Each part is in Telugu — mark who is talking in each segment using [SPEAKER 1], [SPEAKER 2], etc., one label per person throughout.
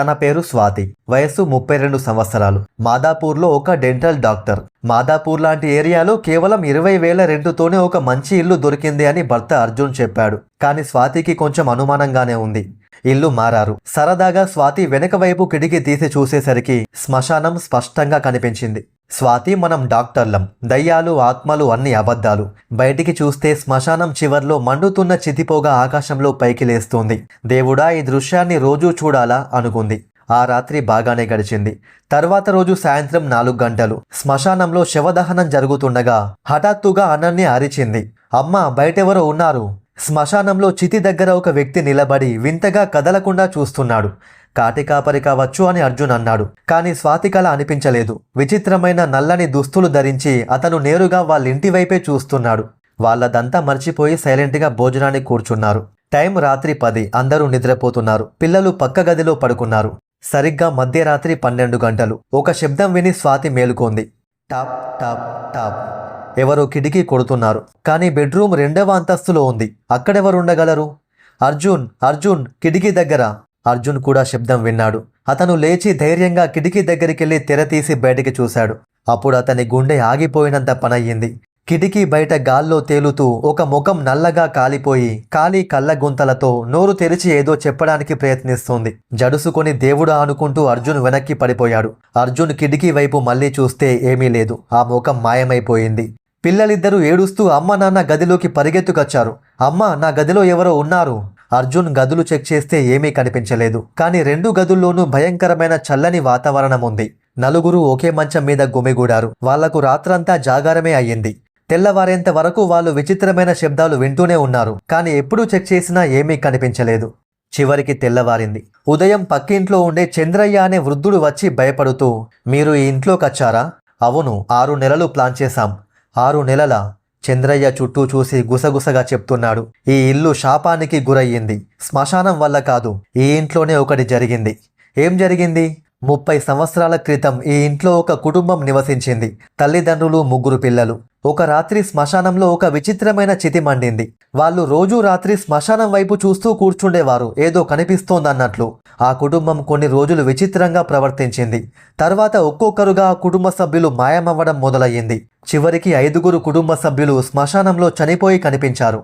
[SPEAKER 1] తన పేరు స్వాతి. వయస్సు ముప్పై రెండు సంవత్సరాలు. మాదాపూర్లో ఒక డెంటల్ డాక్టర్. మాదాపూర్ లాంటి ఏరియాలో కేవలం ఇరవై వేల రెండుతోనే ఒక మంచి ఇల్లు దొరికింది అని భర్త అర్జున్ చెప్పాడు. కానీ స్వాతికి కొంచెం అనుమానంగానే ఉంది. ఇల్లు మారారు. సరదాగా స్వాతి వెనక వైపు కిటికీ తీసి చూసేసరికి శ్మశానం స్పష్టంగా కనిపించింది. స్వాతి మనం డాక్టర్లం. దయ్యాలు ఆత్మలు అన్ని అబద్ధాలు. బయటికి చూస్తే శ్మశానం చివర్లో మండుతున్న చితిపోగా ఆకాశంలో పైకి లేస్తుంది. దేవుడా ఈ దృశ్యాన్ని రోజూ చూడాలా? అనుకుంది. ఆ రాత్రి బాగానే గడిచింది. తర్వాత రోజు సాయంత్రం నాలుగు గంటలు. శ్మశానంలో శవదహనం జరుగుతుండగా హఠాత్తుగా అనన్య అరిచింది. అమ్మ బయటెవరో ఉన్నారు? శ్మశానంలో చితి దగ్గర ఒక వ్యక్తి నిలబడి వింతగా కదలకుండా చూస్తున్నాడు. కాటి కాపరి కావచ్చు అని అర్జున్ అన్నాడు. కానీ స్వాతికల అనిపించలేదు. విచిత్రమైన నల్లని దుస్తులు ధరించి అతను నేరుగా వాళ్ళ ఇంటి వైపే చూస్తున్నాడు. వాళ్ళదంతా మర్చిపోయి సైలెంట్గా భోజనానికి కూర్చున్నారు. టైం రాత్రి పది. అందరూ నిద్రపోతున్నారు. పిల్లలు పక్క గదిలో పడుకున్నారు. సరిగ్గా మధ్యరాత్రి పన్నెండు గంటలు. ఒక శబ్దం విని స్వాతి మేలుకోంది. Tap tap tap. ఎవరో కిటికీ కొడుతున్నారు. కానీ బెడ్రూమ్ రెండవ అంతస్తులో ఉంది. అక్కడెవరుండగలరు? అర్జున్ అర్జున్ కిటికీ దగ్గర. అర్జున్ కూడా శబ్దం విన్నాడు. అతను లేచి ధైర్యంగా కిటికీ దగ్గరికెళ్ళి తెర తీసి బయటికి చూశాడు. అప్పుడు అతని గుండె ఆగిపోయినంత పనయ్యింది. కిటికీ బయట గాల్లో తేలుతూ ఒక ముఖం నల్లగా కాలిపోయి ఖాళీ కళ్ళ గుంతలతో నోరు తెరిచి ఏదో చెప్పడానికి ప్రయత్నిస్తుంది. జడుసుకొని దేవుడా అనుకుంటూ అర్జున్ వెనక్కి పడిపోయాడు. అర్జున్ కిటికీ వైపు మళ్ళీ చూస్తే ఏమీ లేదు. ఆ ముఖం మాయమైపోయింది. పిల్లలిద్దరూ ఏడుస్తూ అమ్మ నాన్న గదిలోకి పరిగెత్తుకొచ్చారు. అమ్మ నా గదిలో ఎవరో ఉన్నారు. అర్జున్ గదులు చెక్ చేస్తే ఏమీ కనిపించలేదు. కానీ రెండు గదుల్లోనూ భయంకరమైన చల్లని వాతావరణం ఉంది. నలుగురు ఒకే మంచం మీద గుమిగూడారు. వాళ్ళకు రాత్రంతా జాగారమే అయ్యింది. తెల్లవారేంత వరకు వాళ్ళు విచిత్రమైన శబ్దాలు వింటూనే ఉన్నారు. కానీ ఎప్పుడూ చెక్ చేసినా ఏమీ కనిపించలేదు. చివరికి తెల్లవారింది. ఉదయం పక్కింట్లో ఉండే చంద్రయ్య అనే వృద్ధుడు వచ్చి భయపడుతూ మీరు ఈ ఇంట్లోకొచ్చారా? అవును ఆరు నెలలు ప్లాన్ చేశాం. ఆరు నెలల చంద్రయ్య చుట్టూ చూసి గుసగుసగా చెప్తున్నాడు. ఈ ఇల్లు శాపానికి గురయ్యింది. శ్మశానం వల్ల కాదు ఈ ఇంట్లోనే ఒకటి జరిగింది. ఏం జరిగింది? ముప్పై సంవత్సరాల క్రితం ఈ ఇంట్లో ఒక కుటుంబం నివసించింది. తల్లిదండ్రులు ముగ్గురు పిల్లలు. ఒక రాత్రి శ్మశానంలో ఒక విచిత్రమైన చితి మండింది. వాళ్ళు రోజూ రాత్రి శ్మశానం వైపు చూస్తూ కూర్చుండేవారు. ఏదో కనిపిస్తోందన్నట్లు. ఆ కుటుంబం కొన్ని రోజులు విచిత్రంగా ప్రవర్తించింది. తర్వాత ఒక్కొక్కరుగా ఆ కుటుంబ సభ్యులు మాయమవ్వడం మొదలయ్యింది. చివరికి ఐదుగురు కుటుంబ సభ్యులు శ్మశానంలో చనిపోయి కనిపించారు.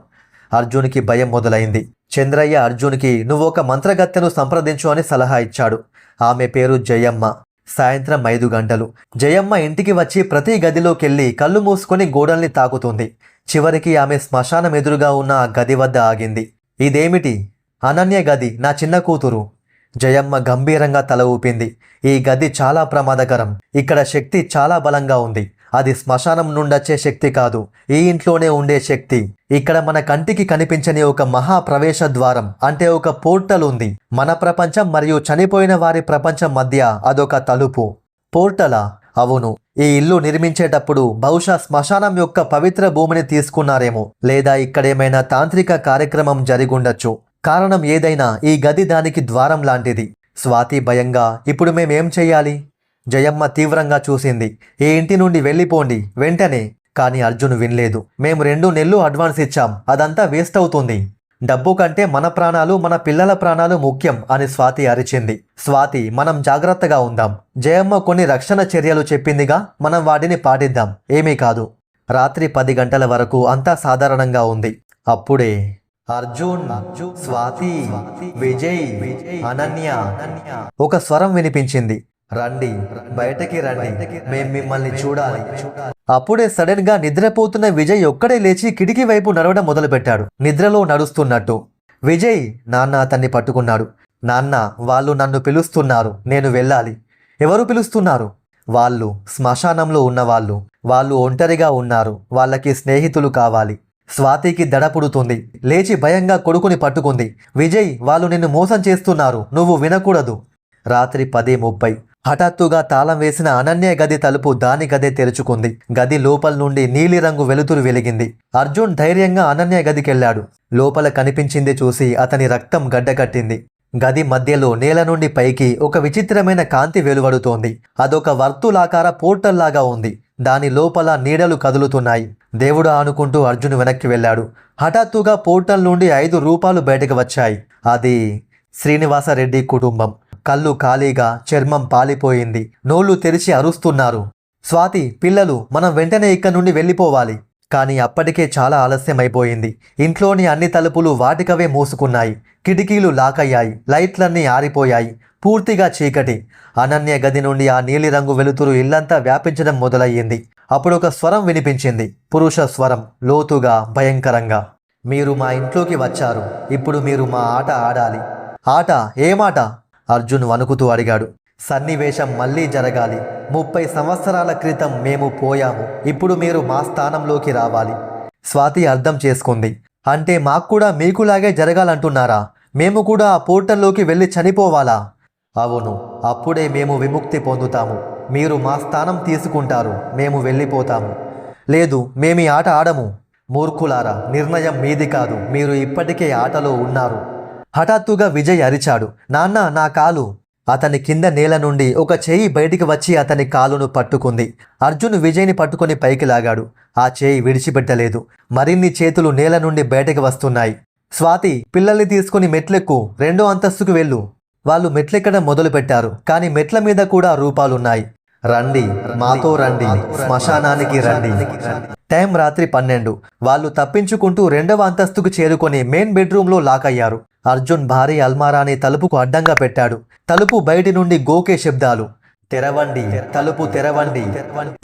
[SPEAKER 1] అర్జున్కి భయం మొదలైంది. చంద్రయ్య అర్జున్కి నువ్వు ఒక మంత్రగత్తెను సంప్రదించు అని సలహా ఇచ్చాడు. ఆమె పేరు జయమ్మ. సాయంత్రం ఐదు గంటలు. జయమ్మ ఇంటికి వచ్చి ప్రతి గదిలోకెళ్ళి కళ్ళు మూసుకొని గోడల్ని తాకుతుంది. చివరికి ఆమె శ్మశానం ఎదురుగా ఉన్న ఆ గది వద్ద ఆగింది. ఇదేమిటి? అనన్య గది నా చిన్న కూతురు. జయమ్మ గంభీరంగా తల ఊపింది. ఈ గది చాలా ప్రమాదకరం. ఇక్కడ శక్తి చాలా బలంగా ఉంది. అది శ్మశానం నుండొచ్చే శక్తి కాదు ఈ ఇంట్లోనే ఉండే శక్తి. ఇక్కడ మన కంటికి కనిపించని ఒక మహా ప్రవేశ ద్వారం అంటే ఒక పోర్టల్ ఉంది. మన ప్రపంచం మరియు చనిపోయిన వారి ప్రపంచం మధ్య అదొక తలుపు. పోర్టలా? అవును. ఈ ఇల్లు నిర్మించేటప్పుడు బహుశా శ్మశానం యొక్క పవిత్ర భూమిని తీసుకున్నారేమో లేదా ఇక్కడేమైనా తాంత్రిక కార్యక్రమం జరిగుండొచ్చు. కారణం ఏదైనా ఈ గది దానికి ద్వారం లాంటిది. స్వాతి భయంగా ఇప్పుడు మేమేం చెయ్యాలి? జయమ్మ తీవ్రంగా చూసింది. ఈ ఇంటి నుండి వెళ్ళిపోండి వెంటనే. కానీ అర్జున్ వినలేదు. మేము రెండు నెలలు అడ్వాన్స్ ఇచ్చాం. అదంతా వేస్ట్ అవుతుంది. డబ్బు కంటే మన ప్రాణాలు మన పిల్లల ప్రాణాలు ముఖ్యం అని స్వాతి అరిచింది. స్వాతి మనం జాగ్రత్తగా ఉందాం. జయమ్మ కొన్ని రక్షణ చర్యలు చెప్పిందిగా మనం వాటిని పాటిద్దాం. ఏమీ కాదు. రాత్రి పది గంటల వరకు అంతా సాధారణంగా ఉంది. అప్పుడే అర్జున్ స్వాతి విజయ్ అనన్య ఒక స్వరం వినిపించింది. రండి బయటకి రండి. మేము మిమ్మల్ని చూడాలి. అప్పుడే సడన్గా నిద్రపోతున్న విజయ్ ఒక్కడే లేచి కిటికీ వైపు నడవడం మొదలుపెట్టాడు. నిద్రలో నడుస్తున్నట్టు. విజయ్ నాన్న అతన్ని పట్టుకున్నాడు. నాన్న వాళ్ళు నన్ను పిలుస్తున్నారు. నేను వెళ్ళాలి. ఎవరు పిలుస్తున్నారు? వాళ్ళు శ్మశానంలో ఉన్నవాళ్ళు. వాళ్ళు ఒంటరిగా ఉన్నారు. వాళ్ళకి స్నేహితులు కావాలి. స్వాతికి దడ పుడుతుంది లేచి భయంగా కొడుకుని పట్టుకుంది. విజయ్ వాళ్ళు నిన్ను మోసం చేస్తున్నారు. నువ్వు వినకూడదు. రాత్రి పది ముప్పై. హఠాత్తుగా తాళం వేసిన అనన్య గది తలుపు దాని గదే తెరుచుకుంది. గది లోపల నుండి నీలిరంగు వెలుతురు వెలిగింది. అర్జున్ ధైర్యంగా అనన్య గదికెళ్ళాడు లోపల కనిపించింది చూసి అతని రక్తం గడ్డకట్టింది. గది మధ్యలో నేల నుండి పైకి ఒక విచిత్రమైన కాంతి వెలువడుతోంది. అదొక వర్తులాకార పోర్టల్ లాగా ఉంది. దాని లోపల నీడలు కదులుతున్నాయి. దేవుడు అనుకుంటూ అర్జున్ వెనక్కి వెళ్ళాడు. హఠాత్తుగా పోర్టల్ నుండి ఐదు రూపాలు బయటకు వచ్చాయి. అది శ్రీనివాసరెడ్డి కుటుంబం. కళ్ళు ఖాళీగా చర్మం పాలిపోయింది. నోళ్ళు తెరిచి అరుస్తున్నారు. స్వాతి పిల్లలు మనం వెంటనే ఇక్కడి నుండి వెళ్ళిపోవాలి. కానీ అప్పటికే చాలా ఆలస్యమైపోయింది. ఇంట్లోని అన్ని తలుపులు వాటికవే మూసుకున్నాయి. కిటికీలు లాకయ్యాయి. లైట్లన్నీ ఆరిపోయాయి. పూర్తిగా చీకటి. అనన్య గది నుండి ఆ నీలిరంగు వెలుతురు ఇల్లంతా వ్యాపించడం మొదలయ్యింది. అప్పుడు ఒక స్వరం వినిపించింది. పురుష స్వరం. లోతుగా భయంకరంగా. మీరు మా ఇంట్లోకి వచ్చారు. ఇప్పుడు మీరు మా ఆట ఆడాలి. ఆట? ఏమాట అర్జున్ వణుకుతూ అడిగాడు. సన్నివేశం మళ్ళీ జరగాలి. ముప్పై సంవత్సరాల క్రితం మేము పోయాము. ఇప్పుడు మీరు మా స్థానంలోకి రావాలి. స్వాతి అర్థం చేసుకుంది. అంటే మాకు కూడా మీకులాగే జరగాలంటున్నారా? మేము కూడా ఆ పోర్టల్లోకి వెళ్ళి చనిపోవాలా? అవును. అప్పుడే మేము విముక్తి పొందుతాము. మీరు మా స్థానం తీసుకుంటారు. మేము వెళ్ళిపోతాము. లేదు మేమీ ఆట ఆడము. మూర్ఖులారా నిర్ణయం మీది కాదు. మీరు ఇప్పటికే ఆటలో ఉన్నారు. హఠాత్తుగా విజయ్ అరిచాడు. నాన్న నా కాలు. అతని కింద నేల నుండి ఒక చేయి బయటికి వచ్చి అతని కాలును పట్టుకుంది. అర్జున్ విజయ్ని పట్టుకొని పైకి లాగాడు. ఆ చేయి విడిచిపెట్టలేదు. మరిన్ని చేతులు నేల నుండి బయటకు వస్తున్నాయి. స్వాతి పిల్లల్ని తీసుకుని మెట్లెక్కు. రెండో అంతస్తుకు వెళ్ళు. వాళ్ళు మెట్లెక్కడం మొదలుపెట్టారు. కానీ మెట్ల మీద కూడా రూపాలున్నాయి. రండి మాతో రండి శ్మశానానికి రండి. టైం రాత్రి పన్నెండు. వాళ్ళు తప్పించుకుంటూ రెండవ అంతస్తుకు చేరుకొని మెయిన్ బెడ్రూమ్లో లాక్ అయ్యారు. అర్జున్ భారీ అల్మారాని తలుపుకు అడ్డంగా పెట్టాడు. తలుపు బయటి నుండి గోకే శబ్దాలు. తెరవండి తలుపు తెరవండి.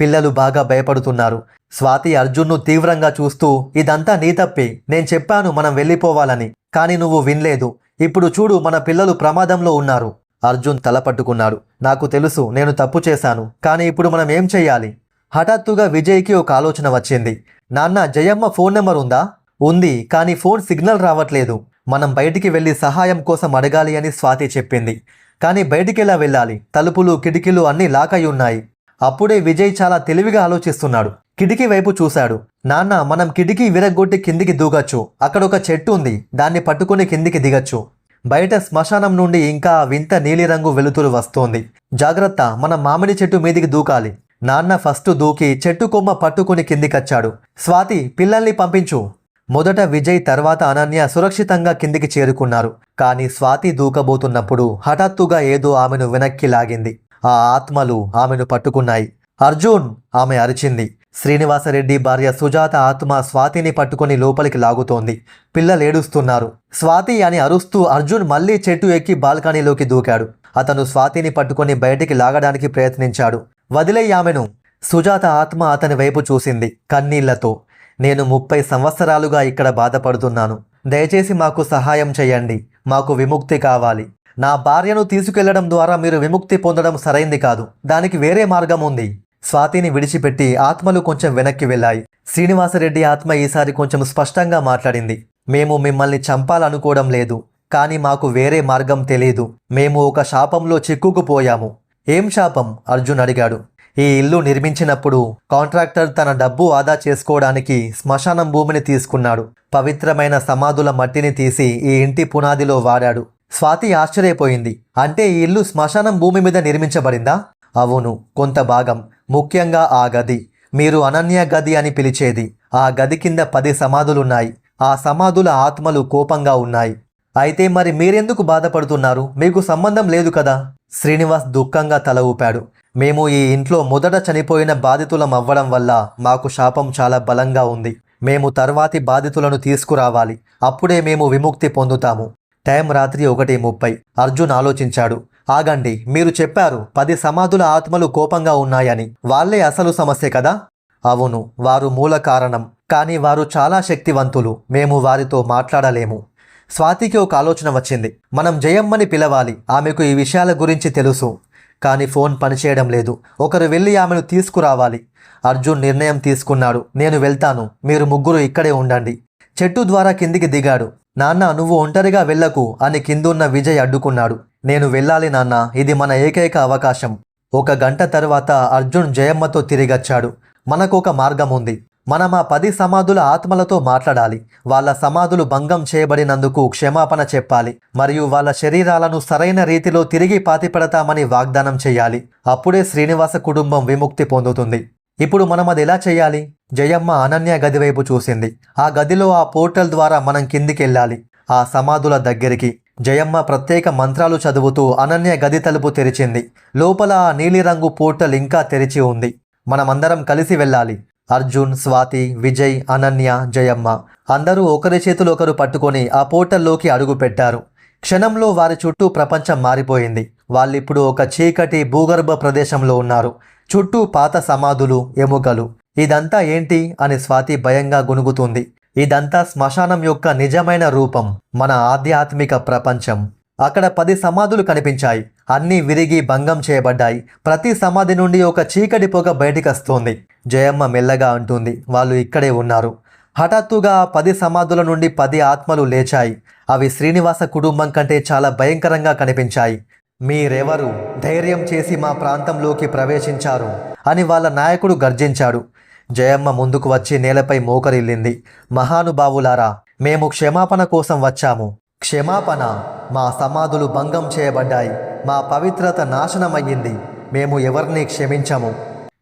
[SPEAKER 1] పిల్లలు బాగా భయపడుతున్నారు. స్వాతి అర్జున్ను తీవ్రంగా చూస్తూ ఇదంతా నీ తప్పే. నేను చెప్పాను మనం వెళ్ళిపోవాలని. కానీ నువ్వు వినలేదు. ఇప్పుడు చూడు మన పిల్లలు ప్రమాదంలో ఉన్నారు. అర్జున్ తల పట్టుకున్నాడు. నాకు తెలుసు నేను తప్పు చేశాను కానీ ఇప్పుడు మనం ఏం చెయ్యాలి హఠాత్తుగా విజయ్కి ఒక ఆలోచన వచ్చింది. నాన్న జయమ్మ ఫోన్ నెంబర్ ఉందా? ఉంది కానీ ఫోన్ సిగ్నల్ రావట్లేదు. మనం బయటికి వెళ్ళి సహాయం కోసం అడగాలి అని స్వాతి చెప్పింది. కానీ బయటికెలా వెళ్ళాలి? తలుపులు కిటికీలు అన్నీ లాక్ అయి ఉన్నాయి అప్పుడే విజయ్ చాలా తెలివిగా ఆలోచిస్తున్నాడు. కిటికీ వైపు చూశాడు. నాన్న మనం కిటికీ విరగ్గొట్టి కిందికి దూగచ్చు. అక్కడ ఒక చెట్టు ఉంది. దాన్ని పట్టుకుని కిందికి దిగచ్చు. బయట శ్మశానం నుండి ఇంకా ఆ వింత నీలిరంగు వెలుతురు వస్తోంది. జాగ్రత్త మన మామిడి చెట్టు మీదికి దూకాలి. నాన్న ఫస్ట్ దూకి చెట్టు కొమ్మ పట్టుకుని కిందికచ్చాడు. స్వాతి పిల్లల్ని పంపించు. మొదట విజయ్ తర్వాత అనన్య సురక్షితంగా కిందికి చేరుకున్నారు. కానీ స్వాతి దూకబోతున్నప్పుడు హఠాత్తుగా ఏదో ఆమెను వెనక్కి లాగింది. ఆ ఆత్మలు ఆమెను పట్టుకున్నాయి. అర్జున్ ఆమె అరిచింది. శ్రీనివాసరెడ్డి భార్య సుజాత ఆత్మ స్వాతిని పట్టుకొని లోపలికి లాగుతోంది. పిల్లలు ఏడుస్తున్నారు. స్వాతి అని అరుస్తూ అర్జున్ మళ్ళీ చెట్టు ఎక్కి బాల్కనీలోకి దూకాడు. అతను స్వాతిని పట్టుకొని బయటికి లాగడానికి ప్రయత్నించాడు. వదిలేయామెను సుజాత ఆత్మ అతని వైపు చూసింది కన్నీళ్ళతో. నేను ముప్పై సంవత్సరాలుగా ఇక్కడ బాధపడుతున్నాను. దయచేసి మాకు సహాయం చేయండి. మాకు విముక్తి కావాలి. నా భార్యను తీసుకెళ్ళడం ద్వారా మీరు విముక్తి పొందడం సరైంది కాదు. దానికి వేరే మార్గం ఉంది. స్వాతిని విడిచిపెట్టి ఆత్మలు కొంచెం వెనక్కి వెళ్ళాయి. శ్రీనివాసరెడ్డి ఆత్మ ఈసారి కొంచెం స్పష్టంగా మాట్లాడింది. మేము మిమ్మల్ని చంపాలనుకోవడం లేదు కానీ మాకు వేరే మార్గం తెలియదు మేము ఒక శాపంలో చిక్కుకుపోయాము. ఏం శాపం? అర్జున్ అడిగాడు. ఈ ఇల్లు నిర్మించినప్పుడు కాంట్రాక్టర్ తన డబ్బు ఆదా చేసుకోవడానికి శ్మశానం భూమిని తీసుకున్నాడు. పవిత్రమైన సమాధుల మట్టిని తీసి ఈ ఇంటి పునాదిలో వాడాడు. స్వాతి ఆశ్చర్యపోయింది. అంటే ఈ ఇల్లు శ్మశానం భూమి మీద నిర్మించబడిందా? అవును కొంత భాగం ముఖ్యంగా ఆ గది. మీరు అనన్య గది అని పిలిచేది. ఆ గది కింద పది సమాధులున్నాయి. ఆ సమాధుల ఆత్మలు కోపంగా ఉన్నాయి. అయితే మరి మీరెందుకు బాధపడుతున్నారు? మీకు సంబంధం లేదు కదా? శ్రీనివాస్ దుఃఖంగా తల ఊపాడు. మేము ఈ ఇంట్లో మొదట చనిపోయిన బాధితులం అవ్వడం వల్ల మాకు శాపం చాలా బలంగా ఉంది. మేము తర్వాతి బాధితులను తీసుకురావాలి. అప్పుడే మేము విముక్తి పొందుతాము. టైం రాత్రి ఒకటి ముప్పై. అర్జున్ ఆలోచించాడు. ఆగండి మీరు చెప్పారు పది సమాధుల ఆత్మలు కోపంగా ఉన్నాయని. వాళ్ళే అసలు సమస్య కదా? అవును వారు మూల కారణం. కానీ వారు చాలా శక్తివంతులు. మేము వారితో మాట్లాడలేము. స్వాతికి ఒక ఆలోచన వచ్చింది. మనం జయమ్మని పిలవాలి. ఆమెకు ఈ విషయాల గురించి తెలుసు. కానీ ఫోన్ పనిచేయడం లేదు. ఒకరు వెళ్ళి ఆమెను తీసుకురావాలి. అర్జున్ నిర్ణయం తీసుకున్నాడు. నేను వెళ్తాను. మీరు ముగ్గురు ఇక్కడే ఉండండి. చెట్టు ద్వారా కిందికి దిగాడు. నాన్న నువ్వు ఒంటరిగా వెళ్ళకు అని కిందున్న విజయ్ అడ్డుకున్నాడు. నేను వెళ్ళాలి నాన్న ఇది మన ఏకైక అవకాశం. ఒక గంట తర్వాత అర్జున్ జయమ్మతో తిరిగచ్చాడు. మనకు ఒక మార్గం ఉంది మనం ఆ పది సమాధుల ఆత్మలతో మాట్లాడాలి. వాళ్ళ సమాధులు భంగం చేయబడినందుకు క్షమాపణ చెప్పాలి. మరియు వాళ్ళ శరీరాలను సరైన రీతిలో తిరిగి పాతిపెడతామని వాగ్దానం చేయాలి. అప్పుడే శ్రీనివాస కుటుంబం విముక్తి పొందుతుంది. ఇప్పుడు మనం అది ఎలా చేయాలి? జయమ్మ అనన్య గది వైపు చూసింది. ఆ గదిలో ఆ పోర్టల్ ద్వారా మనం కిందికి వెళ్ళాలి ఆ సమాధుల దగ్గరికి. జయమ్మ ప్రత్యేక మంత్రాలు చదువుతూ అనన్య గది తలుపు తెరిచింది. లోపల ఆ నీలిరంగు పోర్టల్ ఇంకా తెరిచి ఉంది. మనమందరం కలిసి వెళ్ళాలి. అర్జున్ స్వాతి విజయ్ అనన్య జయమ్మ అందరూ ఒకరి చేతులు ఒకరు పట్టుకొని ఆ పోర్టల్లోకి అడుగుపెట్టారు క్షణంలో వారి చుట్టూ ప్రపంచం మారిపోయింది. వాళ్ళిప్పుడు ఒక చీకటి భూగర్భ ప్రదేశంలో ఉన్నారు. చుట్టూ పాత సమాధులు ఎముకలు. ఇదంతా ఏంటి? అని స్వాతి భయంగా గునుగుతుంది. ఇదంతా శ్మశానం యొక్క నిజమైన రూపం మన ఆధ్యాత్మిక ప్రపంచం. అక్కడ పది సమాధులు కనిపించాయి. అన్నీ విరిగి భంగం చేయబడ్డాయి. ప్రతి సమాధి నుండి ఒక చీకటి పొగ బయటికొస్తోంది. జయమ్మ మెల్లగా అంటుంది వాళ్ళు ఇక్కడే ఉన్నారు. హఠాత్తుగా పది సమాధుల నుండి పది ఆత్మలు లేచాయి. అవి శ్రీనివాస కుటుంబం కంటే చాలా భయంకరంగా కనిపించాయి. మీరెవరు? ధైర్యం చేసి మా ప్రాంతంలోకి ప్రవేశించారు అని వాళ్ళ నాయకుడు గర్జించాడు. జయమ్మ ముందుకు వచ్చి నేలపై మోకరిల్లింది. మహానుభావులారా మేము క్షమాపణ కోసం వచ్చాము. క్షమాపణ మా సమాధులు భంగం చేయబడ్డాయి. మా పవిత్రత నాశనమయ్యింది. మేము ఎవరిని క్షమించము.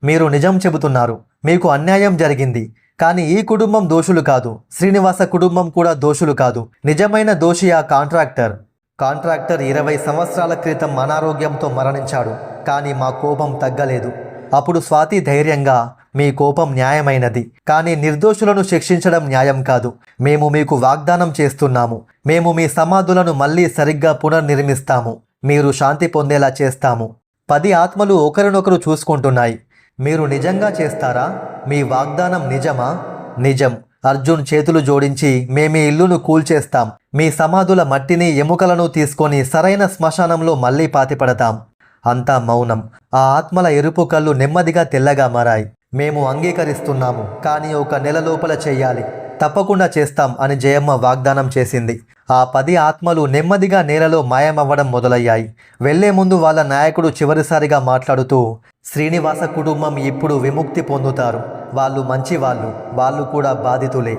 [SPEAKER 1] మీరు నిజం చెబుతున్నారు. మీకు అన్యాయం జరిగింది. కానీ ఈ కుటుంబం దోషులు కాదు. శ్రీనివాస కుటుంబం కూడా దోషులు కాదు. నిజమైన దోషి ఆ కాంట్రాక్టర్. కాంట్రాక్టర్ ఇరవై సంవత్సరాల క్రితం అనారోగ్యంతో మరణించాడు. కానీ మా కోపం తగ్గలేదు. అప్పుడు స్వాతి ధైర్యంగా మీ కోపం న్యాయమైనది. కానీ నిర్దోషులను శిక్షించడం న్యాయం కాదు. మేము మీకు వాగ్దానం చేస్తున్నాము. మేము మీ సమాధులను మళ్ళీ సరిగ్గా పునర్నిర్మిస్తాము. మీరు శాంతి పొందేలా చేస్తాము. పది ఆత్మలు ఒకరినొకరు చూసుకుంటున్నాయి. మీరు నిజంగా చేస్తారా? మీ వాగ్దానం నిజమా? నిజం. అర్జున్ చేతులు జోడించి మేమీ ఇల్లును కూల్చేస్తాం. మీ సమాధుల మట్టిని ఎముకలను తీసుకొని సరైన శ్మశానంలో మళ్ళీ పాతిపడతాం. అంతా మౌనం. ఆ ఆత్మల ఎరుపు కళ్ళు నెమ్మదిగా తెల్లగా మారాయి. మేము అంగీకరిస్తున్నాము కానీ ఒక నెల లోపల చేయాలి. తప్పకుండా చేస్తాం అని జయమ్మ వాగ్దానం చేసింది. ఆ పది ఆత్మలు నెమ్మదిగా నేలలో మాయమవ్వడం మొదలయ్యాయి. వెళ్ళే ముందు వాళ్ళ నాయకుడు చివరిసారిగా మాట్లాడుతూ శ్రీనివాస కుటుంబం ఇప్పుడు విముక్తి పొందుతారు. వాళ్ళు మంచివాళ్ళు. వాళ్ళు కూడా బాధితులే.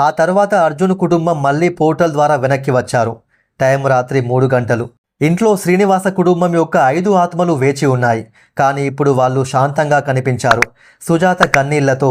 [SPEAKER 1] ఆ తర్వాత అర్జున్ కుటుంబం మళ్ళీ పోర్టల్ ద్వారా వెనక్కి వచ్చారు. టైం రాత్రి మూడు గంటలు. ఇంట్లో శ్రీనివాస కుటుంబం యొక్క ఐదు ఆత్మలు వేచి ఉన్నాయి. కానీ ఇప్పుడు వాళ్ళు శాంతంగా కనిపించారు. సుజాత కన్నీళ్ళతో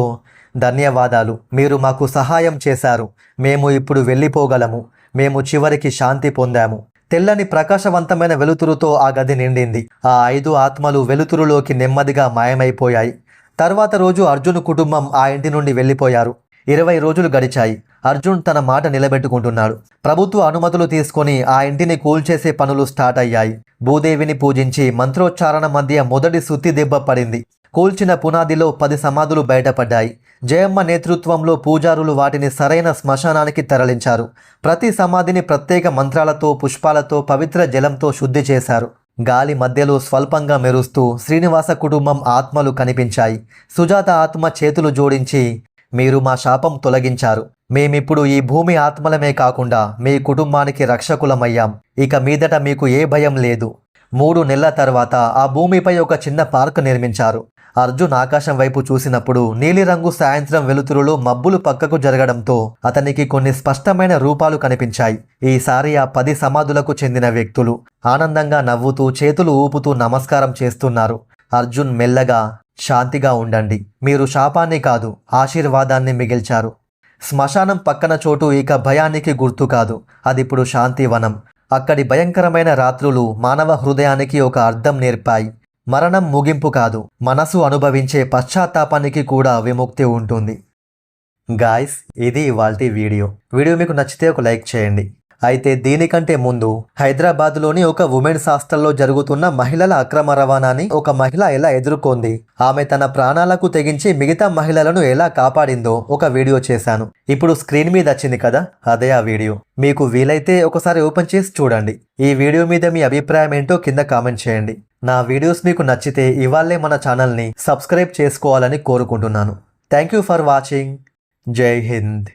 [SPEAKER 1] ధన్యవాదాలు. మీరు మాకు సహాయం చేశారు. మేము ఇప్పుడు వెళ్ళిపోగలము. మేము చివరికి శాంతి పొందాము. తెల్లని ప్రకాశవంతమైన వెలుతురుతో ఆ గది నిండింది. ఆ ఐదు ఆత్మలు వెలుతురులోకి నెమ్మదిగా మాయమైపోయాయి. తర్వాత రోజు అర్జున్ కుటుంబం ఆ ఇంటి నుండి వెళ్ళిపోయారు. ఇరవై రోజులు గడిచాయి. అర్జున్ తన మాట నిలబెట్టుకుంటున్నాడు. ప్రభుత్వ అనుమతులు తీసుకొని ఆ ఇంటిని కూల్చేసే పనులు స్టార్ట్ అయ్యాయి. భూదేవిని పూజించి మంత్రోచ్చారణ మధ్య మొదటి సుత్తి దెబ్బ పడింది. కూల్చిన పునాదిలో పది సమాధులు బయటపడ్డాయి. జయమ్మ నేతృత్వంలో పూజారులు వాటిని సరైన శ్మశానానికి తరలించారు. ప్రతి సమాధిని ప్రత్యేక మంత్రాలతో పుష్పాలతో పవిత్ర జలంతో శుద్ధి చేశారు. గాలి మధ్యలో స్వల్పంగా మెరుస్తూ శ్రీనివాస కుటుంబం ఆత్మలు కనిపించాయి. సుజాత ఆత్మ చేతులు జోడించి మీరు మా శాపం తొలగించారు. మేమిప్పుడు ఈ భూమి ఆత్మలమే కాకుండా మీ కుటుంబానికి రక్షకులమయ్యాం. ఇక మీదట మీకు ఏ భయం లేదు. మూడు నెలల తర్వాత ఆ భూమిపై ఒక చిన్న పార్క్ నిర్మించారు. అర్జున్ ఆకాశం వైపు చూసినప్పుడు నీలిరంగు సాయంత్రం వెలుతురులో మబ్బులు పక్కకు జరగడంతో అతనికి కొన్ని స్పష్టమైన రూపాలు కనిపించాయి. ఈసారి ఆ పది సమాధులకు చెందిన వ్యక్తులు ఆనందంగా నవ్వుతూ చేతులు ఊపుతూ నమస్కారం చేస్తున్నారు. అర్జున్ మెల్లగా శాంతిగా ఉండండి. మీరు శాపాన్ని కాదు ఆశీర్వాదాన్ని మిగిల్చారు. శ్మశానం పక్కన చోటు ఇక భయానికి గుర్తు కాదు. అదిప్పుడు శాంతివనం. అక్కడి భయంకరమైన రాత్రులు మానవ హృదయానికి ఒక అర్థం నేర్పాయి. మరణం ముగింపు కాదు మనసు అనుభవించే పశ్చాత్తాపానికి కూడా విముక్తి ఉంటుంది. గాయస్ ఇది ఇవాల్టి వీడియో. వీడియో మీకు నచ్చితే ఒక లైక్ చేయండి. అయితే దీనికంటే ముందు హైదరాబాద్లోని ఒక ఉమెన్స్ హాస్టల్లో జరుగుతున్న మహిళల అక్రమ రవాణాని ఒక మహిళ ఎలా ఎదుర్కొంది? ఆమె తన ప్రాణాలకు తెగించి మిగతా మహిళలను ఎలా కాపాడిందో ఒక వీడియో చేశాను. ఇప్పుడు స్క్రీన్ మీద వచ్చింది కదా అదే ఆ వీడియో. మీకు వీలైతే ఒకసారి ఓపెన్ చేసి చూడండి. ఈ వీడియో మీద మీ అభిప్రాయం ఏంటో కింద కామెంట్ చేయండి. నా వీడియోస్ మీకు నచ్చితే ఇవాళే మన ఛానల్ని సబ్స్క్రైబ్ చేసుకోవాలని కోరుకుంటున్నాను. Thank you for watching. Jai Hind.